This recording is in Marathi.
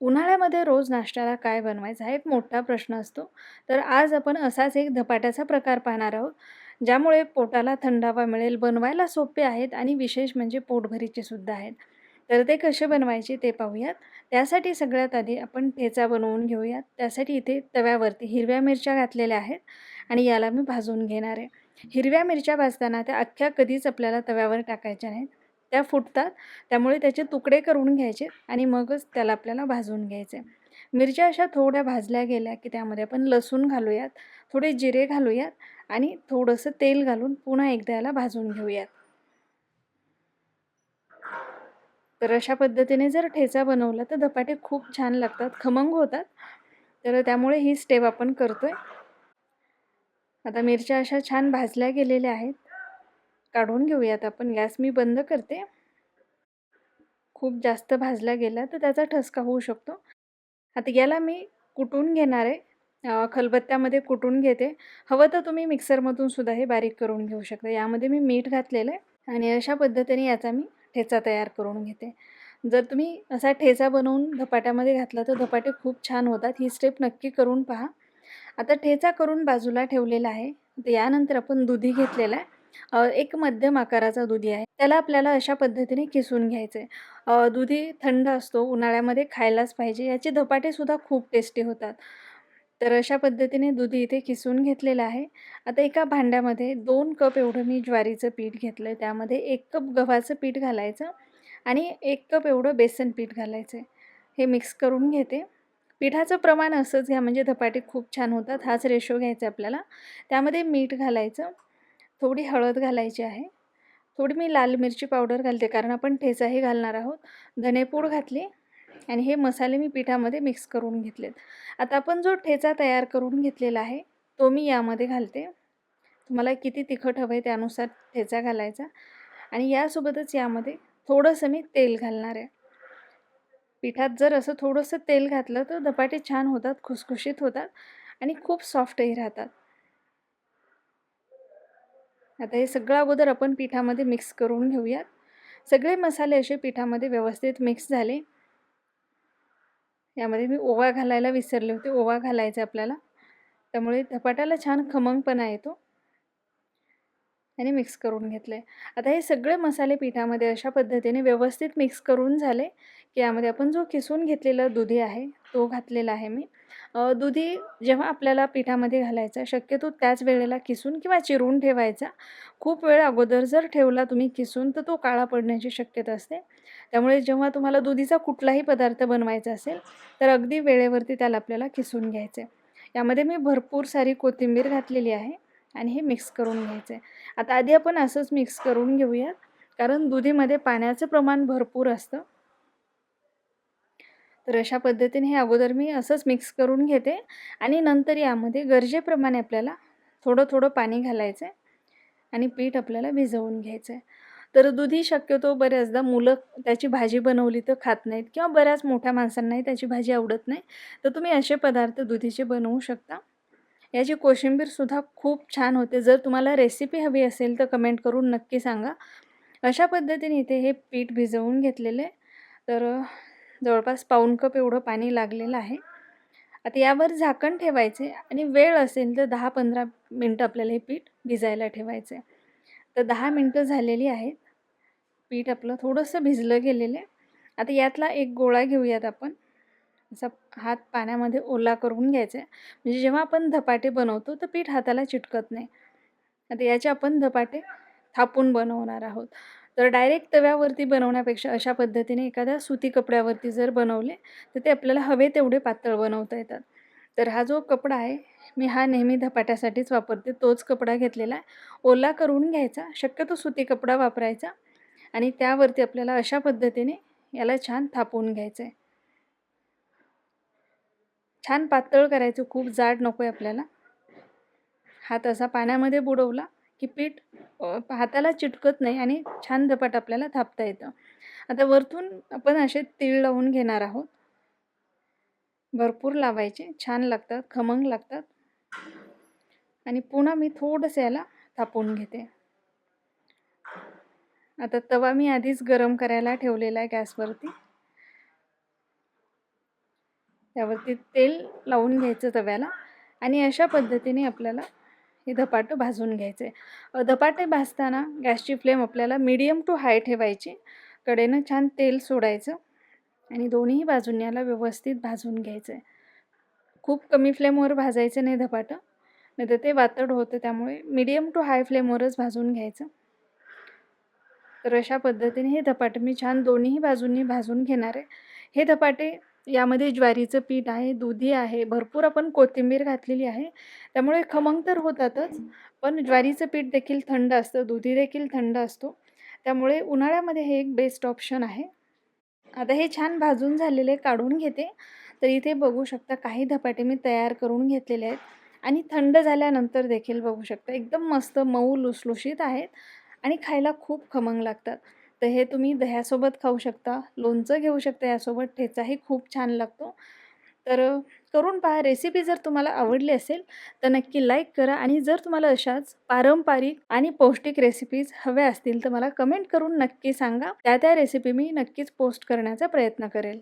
उन्हाळ्यामध्ये रोज नाश्त्याला काय बनवायचं हा एक मोठा प्रश्न असतो. तर आज आपण असाच एक धपाट्याचा प्रकार पाहणार आहोत ज्यामुळे पोटाला थंडावा मिळेल बनवायला सोपे आहेत आणि विशेष म्हणजे पोटभरीचे सुद्धा आहेत. तर ते कसे बनवायचे ते पाहूयात. त्यासाठी सगळ्यात आधी आपण ठेचा बनवून घेऊयात. त्यासाठी इथे तव्यावरती हिरव्या मिरच्या घातलेल्या आहेत आणि याला मी भाजून घेणार आहे. हिरव्या मिरच्या भाजताना त्या अख्ख्या कधीच आपल्याला तव्यावर टाकायच्या नाहीत. त्या फुटतात. त्यामुळे त्याचे तुकडे करून घ्यायचे आणि मगच त्याला आपल्याला भाजून घ्यायचे. मिरच्या अशा थोड्या भाजल्या गेल्या की त्यामध्ये आपण लसूण घालूयात थोडे जिरे घालूयात आणि थोडंसं तेल घालून पुन्हा एकदा याला भाजून घेऊयात. तर अशा पद्धतीने जर ठेचा बनवला तर धपाटे खूप छान लागतात खमंग होतात. तर त्यामुळे ही स्टेप आपण करतोय. आता मिरच्या अशा छान भाजल्या गेलेल्या आहेत. काढून घेऊयात आपण. गॅस मी बंद करते. खूप जास्त भाजला गेला तर त्याचा ठसका होऊ शकतो. आता याला मी कुटून घेणार आहे. खलबत्त्यामध्ये कुटून घेते. हवं तर तुम्ही मिक्सरमधून सुद्धा हे बारीक करून घेऊ शकता. यामध्ये मी मीठ घातलेलं आहे आणि अशा पद्धतीने याचा मी ठेचा तयार करून घेते. जर तुम्ही असा ठेचा बनवून धपाट्यामध्ये घातला तर धपाटे खूप छान होतात. ही स्टेप नक्की करून पहा. आता ठेचा करून बाजूला ठेवलेला आहे. तर यानंतर आपण दुधी घेतलेला आहे. एक मध्यम आकाराचा दुधी आहे. त्याला आपल्याला अशा पद्धतीने किसून घ्यायचं आहे दुधी थंड असतो उन्हाळ्यामध्ये खायलाच पाहिजे. याचे धपाटेसुद्धा खूप टेस्टी होतात. तर अशा पद्धतीने दुधी इथे किसून घेतलेलं आहे. आता एका भांड्यामध्ये दोन कप एवढं मी ज्वारीचं पीठ घेतलं आहे त्यामध्ये एक कप गव्हाचं पीठ घालायचं आणि एक कप एवढं बेसन पीठ घालायचं आहे हे मिक्स करून घेते. पिठाचं प्रमाण असंच घ्या म्हणजे धपाटे खूप छान होतात. हाच रेशो घ्यायचा आपल्याला. त्यामध्ये मीठ घालायचं. थोडी हळद घालायची आहे. थोडी मी लाल मिरची पावडर घालते कारण आपण ठेचाही घालणार आहोत. धनेपूड घातली आणि हे मसाले मी पिठामध्ये मिक्स करून घेतलेत. आता आपण जो ठेचा तयार करून घेतलेला आहे तो मी यामध्ये घालते. तुम्हाला किती तिखट हवं आहे त्यानुसार ठेचा घालायचा. आणि यासोबतच यामध्ये थोडंसं मी तेल घालणार आहे. पिठात जर असं थोडंसं तेल घातलं तर धपाटे छान होतात खुसखुशीत होतात आणि खूप सॉफ्टही राहतात. आता हे सगळं अगोदर आपण पिठामध्ये मिक्स करून घेऊयात. सगळे मसाले असे पिठामध्ये व्यवस्थित मिक्स झाले. यामध्ये मी ओवा घालायला विसरले होते. ओवा घालायचा आपल्याला. त्यामुळे धपाट्याला छान खमंगपणा येतो. आणि मिक्स करून घेतलं आहे आता हे सगळे मसाले पिठामध्ये अशा पद्धतीने व्यवस्थित मिक्स करून झाले की यामध्ये आपण जो किसून घेतलेला दुधी आहे तो घातलेला आहे मी. दुधी जेव्हा आपल्याला पिठामध्ये घालायचा शक्यतो त्याच वेळेला किसून किंवा चिरून ठेवायचा. खूप वेळ अगोदर जर ठेवला तुम्ही किसून तर तो काळा पडण्याची शक्यता असते. त्यामुळे जेव्हा तुम्हाला दुधीचा कुठलाही पदार्थ बनवायचा असेल तर अगदी वेळेवरती त्याला आपल्याला किसून घ्यायचं. आहे यामध्ये मी भरपूर सारी कोथिंबीर घातलेली आहे आणि हे मिक्स करून घ्यायचं. आहे आता आधी आपण असंच मिक्स करून घेऊयात कारण दुधीमध्ये पाण्याचं प्रमाण भरपूर असतं. तर अशा पद्धतीने हे अगोदर मी असंच मिक्स करून घेते. आणि नंतर यामध्ये गरजेप्रमाणे आपल्याला थोडं थोडं पाणी घालायचं आहे आणि पीठ आपल्याला भिजवून घ्यायचं आहे तर दुधी शक्यतो बऱ्याचदा मुलं त्याची भाजी बनवली तर खात नाहीत किंवा बऱ्याच मोठ्या माणसांनाही त्याची भाजी आवडत नाही. तर तुम्ही असे पदार्थ दुधीचे बनवू शकता. याची कोशिंबीरसुद्धा खूप छान होते. जर तुम्हाला रेसिपी हवी असेल तर कमेंट करून नक्की सांगा. अशा पद्धतीने इथे हे पीठ भिजवून घेतलेले. तर जवळपास पाऊण कप एवढं पाणी लागलेलं आहे. आता यावर झाकण ठेवायचे आणि वेळ असेल तर दहा पंधरा मिनटं आपल्याला हे पीठ भिजायला ठेवायचं आहे तर दहा मिनटं झालेली आहेत. पीठ आपलं थोडंसं भिजलं गेलेलं आहे. आता यातला एक गोळा घेऊयात आपण. असा हात पाण्यामध्ये ओला करून घ्यायचा आहे म्हणजे जेव्हा आपण धपाटे बनवतो तर पीठ हाताला चिटकत नाही. आता याचे आपण धपाटे थापून बनवणार आहोत. तर डायरेक्ट तव्यावरती बनवण्यापेक्षा अशा पद्धतीने एखाद्या सुती कपड्यावरती जर बनवले तर ते आपल्याला हवे तेवढे पातळ बनवता येतात. तर हा जो कपडा आहे मी हा नेहमी धपाट्यासाठीच वापरते. तोच कपडा घेतलेला आहे. ओला करून घ्यायचा. शक्यतो सुती कपडा वापरायचा. आणि त्यावरती आपल्याला अशा पद्धतीने याला छान थापून घ्यायचं आहे छान पातळ करायचं. खूप जाड नको आहे आपल्याला. हात असा पाण्यामध्ये बुडवला. की पीठ हाताला चिटकत नाही आणि छान धपाट आपल्याला थापता येतं. आता वरतून आपण असे तीळ लावून घेणार आहोत. भरपूर लावायचे छान लागतात खमंग लागतात. आणि पुन्हा मी थोडंसं याला थापून घेते. आता तवा मी आधीच गरम करायला ठेवलेला आहे गॅसवरती. त्यावरती तेल लावून घ्यायचं तव्याला. आणि अशा पद्धतीने आपल्याला हे धपाटं भाजून घ्यायचे. आहे धपाटे भाजताना गॅसची फ्लेम आपल्याला मीडियम टू हाय ठेवायची. कडेनं छान तेल सोडायचं आणि दोन्ही बाजूंनी याला व्यवस्थित भाजून घ्यायचं. आहे खूप कमी फ्लेमवर भाजायचं नाही धपाटं. नाही तर ते वातड होतं त्यामुळे मीडियम टू हाय फ्लेमवरच भाजून घ्यायचं. तर अशा पद्धतीने हे धपाटे मी छान दोन्ही बाजूंनी भाजून घेणार आहे. हे धपाटे यामध्ये ज्वारीचं पीठ आहे दुधी आहे भरपूर आपण कोथिंबीर घातलेली आहे. त्यामुळे खमंग तर होतातच पण ज्वारीचं पीठ देखील थंड असतं दुधी देखील थंड असतो. त्यामुळे उन्हाळ्यामध्ये हे एक बेस्ट ऑप्शन आहे. आता हे छान भाजून झालेले काढून घेते. तर इथे बघू शकता काही धपाटे मी तयार करून घेतलेले आहेत. आणि थंड झाल्यानंतर देखील बघू शकता एकदम मस्त मऊ लुसलुशीत आहेत आणि खायला खूप खमंग लागतात. तर हे तुम्ही दह्यासोबत खाऊ शकता. लोणचं घेऊ शकता यासोबत. ठेचाही खूप छान लागतो. तर करून पहा. रेसिपी जर तुम्हाला आवडली असेल तर नक्की लाईक करा आणि जर तुम्हाला अशाच पारंपरिक आणि पौष्टिक रेसिपीज हव्या असतील तर मला कमेंट करून नक्की सांगा. त्या त्या रेसिपी मी नक्कीच पोस्ट करण्याचा प्रयत्न करेल.